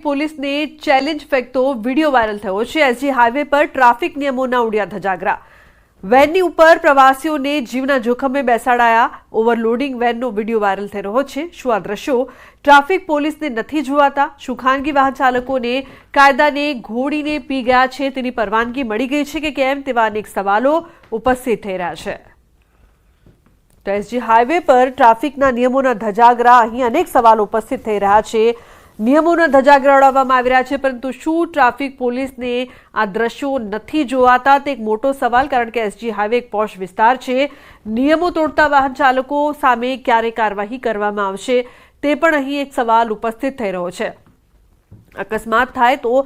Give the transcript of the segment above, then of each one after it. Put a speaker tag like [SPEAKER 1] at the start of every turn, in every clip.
[SPEAKER 1] પોલીસને challenge ફેંકતો video viral થયો છે એસજી હાઈવે પર ટ્રાફિક નિયમોના ઉડ્યા ધજાગરા વેનની ઉપર પ્રવાસીઓને જીવના જોખમે બેસાડાયા ઓવરલોડિંગ વેનનો વીડિયો વાયરલ થઈ રહ્યો છે શું આ દ્રશ્યો ટ્રાફિક પોલીસને નથી જોવાતા શું ખાનગી વાહન ચાલકોને કાયદાને ઘોડીને પી ગયા છે તેની પરવાનગી મળી ગઈ છે કે કેમ તેવા અનેક સવાલો ઉપસ્થિત થઈ રહ્યા છે તો એસજી હાઈવે પર ટ્રાફિકના નિયમોના ધજાગરા અહીં અનેક સવાલો ઉપસ્થિત થઈ રહ્યા છે નિયમોના ધજા ગ્રડાવવામાં આવી રહ્યા છે, પરંતુ શું ટ્રાફિક પોલીસને આ દ્રશ્યો નથી જોવાતા? તે એક મોટો સવાલ, કારણ કે એસજી હાઈવે એક પોશ વિસ્તાર છે. નિયમો તોડતા વાહન ચાલકો સામે ક્યારે કાર્યવાહી કરવામાં આવશે, તે પણ અહીં એક સવાલ ઉપસ્થિત થઈ રહ્યો છે. અકસ્માત થાય તો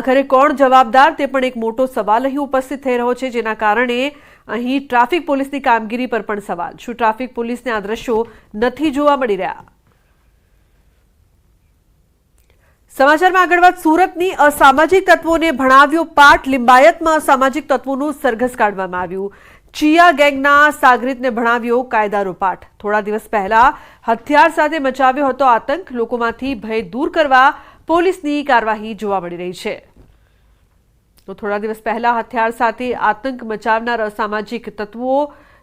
[SPEAKER 1] આખરે કોણ જવાબદાર? તે પણ એક મોટો સવાલ અહીં ઉપસ્થિત થઈ રહ્યો છે, જેના કારણે અહીં ટ્રાફિક પોલીસની કામગીરી પર પણ સવાલ. શું ટ્રાફિક પોલીસને આ દ્રશ્યો નથી જોવા મળી રહ્યા? સમાચારમાં આગળ વાત, સુરતની અસામાજિક તત્વોને ભણાવ્યો પાઠ, લિંબાયતમાં અસામાજિક તત્વોનું સરઘસ કાઢવામાં આવ્યું. ચિયા ગેંગના સાગરીતને ભણાવ્યો કાયદાનો પાઠ. થોડા દિવસ પહેલા હથિયાર સાથે મચાવ્યો હતો આતંક, લોકોમાંથી ભય દૂર કરવા પોલીસની કાર્યવાહી જોવા મળી રહી છે. તો થોડા દિવસ પહેલા હથિયાર સાથે આતંક મચાવનાર અસામાજિક તત્વો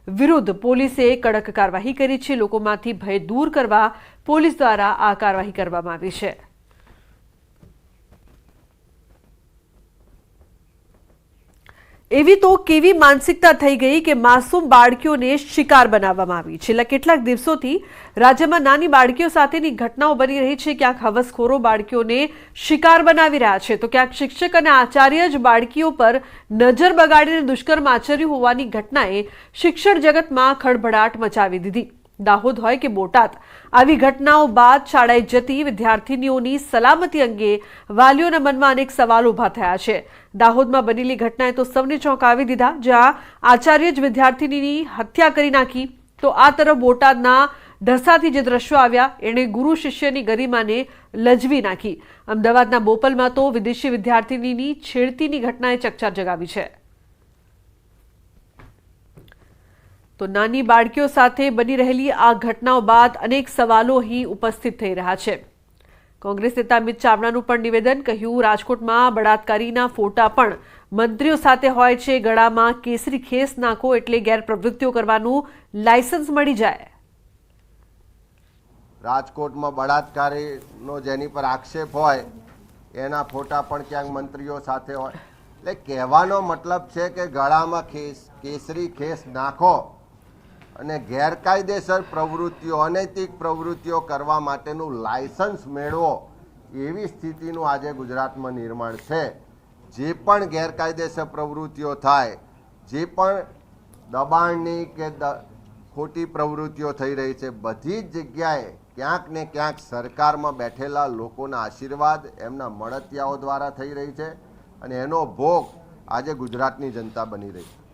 [SPEAKER 1] વિરુદ્ધ પોલીસે કડક કાર્યવાહી કરી છે. લોકોમાંથી ભય દૂર કરવા પોલીસ દ્વારા આ કાર્યવાહી કરવામાં આવી છે. એવી તો કેવી માનસિકતા થઈ ગઈ કે માસૂમ બાળકીઓને શિકાર બનાવવામાં આવી છેલ્લા કેટલાક દિવસોથી રાજ્યમાં નાની બાળકીઓ સાથેની ઘટનાઓ બની રહી છે. ક્યાંક હવસખોરો બાળકીઓને શિકાર બનાવી રહ્યા છે. તો ક્યાંક શિક્ષક અને આચાર્ય જ બાળકીઓ પર નજર બગાડીને દુષ્કર્મ આચર્યું હોવાની ઘટનાએ શિક્ષણ જગતમાં ખળભળાટ મચાવી દીધી. દાહોદ હોય કે બોટાદ, આવી ઘટનાઓ બાદ શાળાએ જતી વિદ્યાર્થીનીઓની સલામતી અંગે વાલીઓના મનમાં અનેક સવાલ ઊભા થયા છે. દાહોદમાં બનેલી ઘટનાએ તો સૌને ચોંકાવી દીધા. જ્યાં આચાર્ય જ વિદ્યાર્થીનીની હત્યા કરી નાખી, તો આ તરફ બોટાદના ઢસાથી જે દ્રશ્યો આવ્યા, એણે ગુરુ શિષ્યની ગરિમાને લજવી નાખી. અમદાવાદના બોપલમાં તો વિદેશી વિદ્યાર્થીનીની છેડતીની ઘટનાએ ચકચાર જગાવી છે. તો નાની બાળકીઓ સાથે બની રહેલી આ ઘટનાઓ બાદ અનેક સવાલો અહીં ઉપસ્થિત થઈ રહ્યા છે. કોંગ્રેસ નેતા અમિત ચાવડાનું પણ નિવેદન, કહ્યું, રાજકોટમાં બળાત્કારીના ફોટા પણ મંત્રીઓ સાથે હોય છે. ગળામાં કેસરી ખેસ નાખો એટલે ગેરપ્રવૃત્તિઓ કરવાનું લાયસન્સ મળી જાય.
[SPEAKER 2] રાજકોટમાં બળાત્કારીનો જેની પર આક્ષેપ હોય, એના ફોટા પણ ક્યાંક મંત્રીઓ સાથે હોય. એટલે કહેવાનો મતલબ છે કે ગળામાં ખેસ, કેસરી ખેસ નાખો અને ગેરકાયદેસર પ્રવૃત્તિઓ, અનૈતિક પ્રવૃત્તિઓ કરવા માટેનું લાયસન્સ મેળવો એવી સ્થિતિનું આજે ગુજરાતમાં નિર્માણ છે. જે પણ ગેરકાયદેસર પ્રવૃત્તિઓ થાય, જે પણ દબાણની કે ખોટી પ્રવૃત્તિઓ થઈ રહી છે, બધી જ જગ્યાએ ક્યાંક ને ક્યાંક સરકારમાં બેઠેલા લોકોના આશીર્વાદ એમના મળતિયાઓ દ્વારા થઈ રહી છે અને એનો ભોગ આજે ગુજરાતની જનતા બની રહી છે.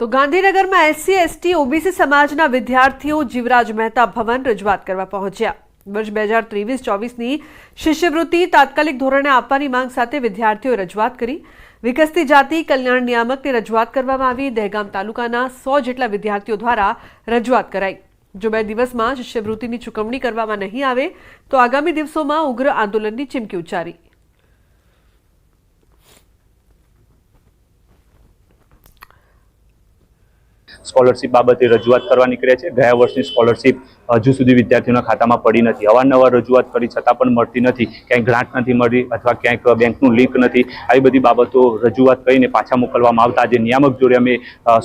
[SPEAKER 1] તો ગાંધીનગરમાં એસસી એસટી, ઓબીસી સમાજના વિદ્યાર્થીઓ જીવરાજ મહેતા ભવન રજૂઆત કરવા પહોંચ્યા. વર્ષ બે હજાર ત્રેવીસ, ચોવીસની શિષ્યવૃત્તિ તાત્કાલિક ધોરણે આપવાની માંગ સાથે વિદ્યાર્થીઓએ રજૂઆત કરી. વિકસતી જાતિ કલ્યાણ નિયામકની રજૂઆત કરવામાં આવી. દહેગામ તાલુકાના સો જેટલા વિદ્યાર્થીઓ દ્વારા રજૂઆત કરાઈ. જો બે દિવસમાં શિષ્યવૃત્તિની ચૂકવણી કરવામાં નહીં આવે, તો આગામી દિવસોમાં ઉગ્ર આંદોલનની ચીમકી ઉચ્ચારી.
[SPEAKER 3] સ્કોલરશિપ બાબતે રજૂઆત કરવા નીકળ્યા છે. ગયા વર્ષની સ્કોલરશિપ હજુ સુધી વિદ્યાર્થીઓના ખાતામાં પડી નથી. અવારનવાર રજૂઆત કરી છતાં પણ મળતી નથી. ક્યાંય ગ્રાન્ટ નથી મળી અથવા ક્યાંક બેંકનું લિંક નથી. આવી બધી બાબતો રજૂઆત કરીને પાછા મોકલવામાં આવતા. આજે નિયામક જોડે અમે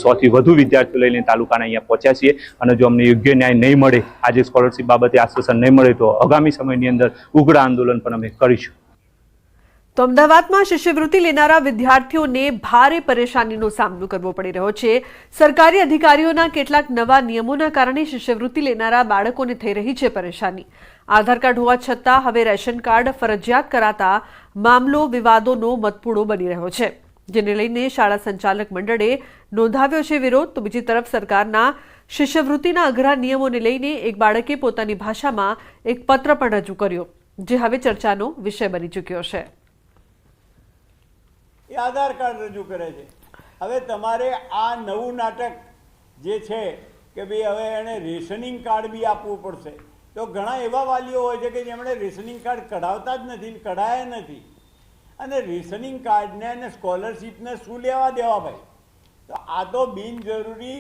[SPEAKER 3] સોથી વધુ વિદ્યાર્થીઓ લઈને તાલુકાના અહીંયા પહોંચ્યા છીએ અને જો અમને યોગ્ય ન્યાય નહીં મળે, આજે સ્કોલરશિપ બાબતે આશ્વાસન નહીં મળે, તો આગામી સમયની અંદર ઉગ્ર આંદોલન પણ અમે કરીશું.
[SPEAKER 1] તો અમદાવાદમાં શિષ્યવૃત્તિ લેનારા વિદ્યાર્થીઓને ભારે પરેશાનીનો સામનો કરવો પડી રહ્યો છે. સરકારી અધિકારીઓના કેટલાક નવા નિયમોના કારણે શિષ્યવૃત્તિ લેનારા બાળકોને થઈ રહી છે પરેશાની. આધાર કાર્ડ હોવા છતાં હવે રેશન કાર્ડ ફરજિયાત કરાતા મામલો, વિવાદોનો મતપૂડો બની રહ્યો છે, જેને લઈને શાળા સંચાલક મંડળે નોંધાવ્યો છે વિરોધ. તો બીજી તરફ સરકારના શિષ્યવૃત્તિના અઘરા નિયમોને લઈને એક બાળકે પોતાની ભાષામાં એક પત્ર પણ રજૂ કર્યો, જે હવે ચર્ચાનો વિષય બની ચૂક્યો છે.
[SPEAKER 4] એ આધાર કાર્ડ રજૂ કરે છે. હવે તમારે આ નવું નાટક જે છે કે ભાઈ હવે એણે રેશનિંગ કાર્ડ બી આપવું પડશે. તો ઘણા એવા વાલીઓ હોય છે કે જેમણે રેશનિંગ કાર્ડ કઢાવતા જ નથી કઢાયા નથી. અને રેશનિંગ કાર્ડને અને સ્કોલરશીપને શું લેવા દેવા ભાઈ? તો આ તો બિનજરૂરી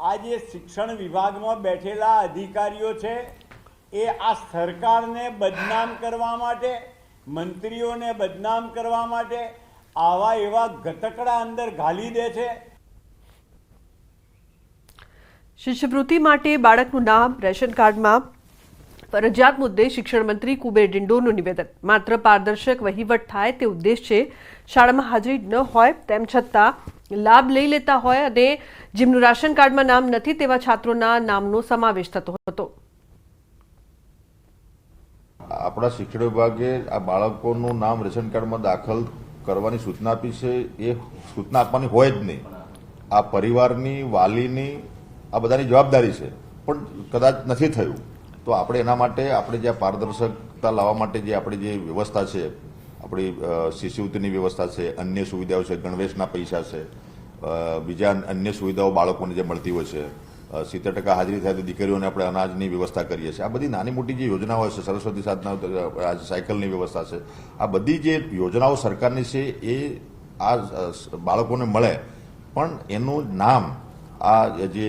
[SPEAKER 4] આ જે શિક્ષણ વિભાગમાં બેઠેલા અધિકારીઓ છે, એ આ સરકારને બદનામ કરવા માટે, મંત્રીઓને બદનામ કરવા માટે આવા એવા ગતકડા અંદર ઘાલી દે છે?
[SPEAKER 1] શિષ્યવૃત્તિ માટે બાળકનું નામ રેશન કાર્ડમાં ફરજિયાત મુદ્દે શિક્ષણ મંત્રી કુબેર ડિંડોરનું નિવેદન. માત્ર પારદર્શક વહીવટ થાય તે ઉદ્દેશ્ય શાળામાં હાજરી ન હોય તેમ છતાં લાભ લઈ લેતા હોય અને જેમનું રાશન કાર્ડમાં નામ નથી તેવા છાત્રોના નામનો સમાવેશ થતો હતો.
[SPEAKER 5] આપણા શિક્ષણ વિભાગે આ બાળકોનું નામ રેશન કાર્ડમાં દાખલ કરવાની સૂચના આપી છે, એ સૂચના આપવાની હોય જ નહીં. આ પરિવારની, વાલીની, આ બધાની જવાબદારી છે. પણ કદાચ નથી થયું, તો આપણે એના માટે, આપણે જે પારદર્શકતા લાવવા માટે જે આપણી જે વ્યવસ્થા છે, આપણી શિષ્યવૃત્તિની વ્યવસ્થા છે, અન્ય સુવિધાઓ છે, ગણવેશના પૈસા છે બીજા અન્ય સુવિધાઓ બાળકોને જે મળતી હોય છે સિત્તેર ટકા હાજરી થાય તો દીકરીઓને આપણે અનાજની વ્યવસ્થા કરીએ છીએ. આ બધી નાની મોટી જે યોજનાઓ છે સરસ્વતી સાધના સાયકલની વ્યવસ્થા છે, આ બધી જે યોજનાઓ સરકારની છે એ આ બાળકોને મળે. પણ એનું નામ આ જે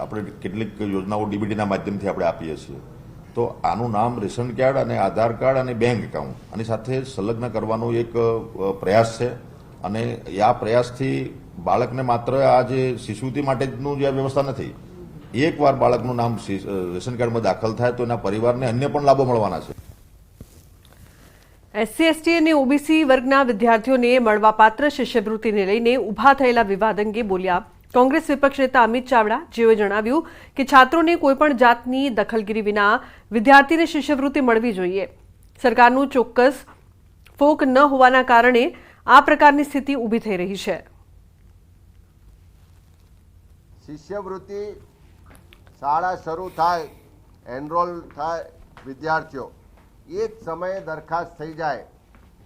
[SPEAKER 5] આપણે કેટલીક યોજનાઓ ડીબીટીના માધ્યમથી આપણે આપીએ છીએ. તો આનું નામ રેશન કાર્ડ અને આધાર કાર્ડ અને બેંક એકાઉન્ટ. આની સાથે સંલગ્ન કરવાનો એક પ્રયાસ છે. અને આ પ્રયાસથી બાળકને માત્ર આ જે શિશુતિ માટેનું જે વ્યવસ્થા નથી એકવાર બાળકનું નામ રેશન કાર્ડમાં દાખલ થાય તો એના પરિવારને અન્ય પણ લાભો મળવાના છે.
[SPEAKER 1] એસસી એસટી અને ઓબીસી વર્ગના વિદ્યાર્થીઓને મળવાપાત્ર શિષ્યવૃત્તિને લઈને ઊભા થયેલા વિવાદ અંગે બોલ્યા કોંગ્રેસ વિપક્ષ નેતા અમિત ચાવડા. જેઓએ જણાવ્યું કે છાત્રોને કોઈપણ જાતની દખલગીરી વિના વિદ્યાર્થીને શિષ્યવૃત્તિ મળવી જોઈએ. સરકારનું ચોક્કસ ફોક ન હોવાના કારણે આ પ્રકારની સ્થિતિ ઊભી થઈ રહી છે.
[SPEAKER 2] શિષ્યવૃત્તિ શાળા શરૂ થાય એનરોલ થાય વિદ્યાર્થીઓ, એ જ સમયે દરખાસ્ત થઈ જાય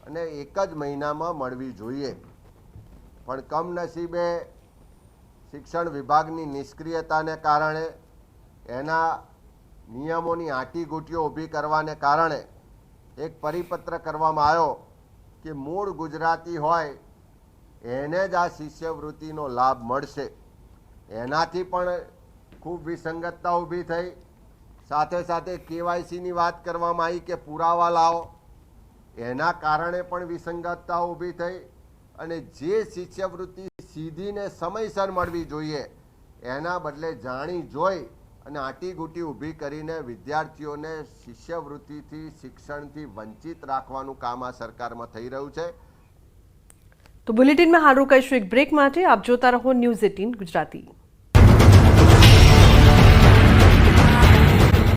[SPEAKER 2] અને એક જ મહિનામાં મળવી જોઈએ. પણ કમનસીબે શિક્ષણ વિભાગની નિષ્ક્રિયતાને કારણે, એના નિયમોની આંટીઘૂંટીઓ ઊભી કરવાને કારણે એક પરિપત્ર કરવામાં આવ્યો કે મૂળ ગુજરાતી હોય, એને જ આ શિષ્યવૃત્તિનો લાભ મળશે. એનાથી પણ ખૂબ વિસંગતતા ઊભી થઈ. સાથે સાથે કેવાયસીની વાત કરવામાં આવી કે પુરાવા લાવો. એના કારણે પણ વિસંગતતા ઊભી થઈ અને જે શિષ્યવૃત્તિ સીધીને સમયસર મળવી જોઈએ, એના બદલે જાણી જોઈ અને આંટીઘૂંટી ઊભી કરીને વિદ્યાર્થીઓને શિષ્યવૃત્તિથી, શિક્ષણથી વંચિત રાખવાનું કામ આ સરકારમાં થઈ રહ્યું છે.
[SPEAKER 1] તો બુલેટિનમાં હાલ રોકાઈશું એક બ્રેક માટે. આપ જોતા રહો ન્યૂઝ એટીન ગુજરાતી.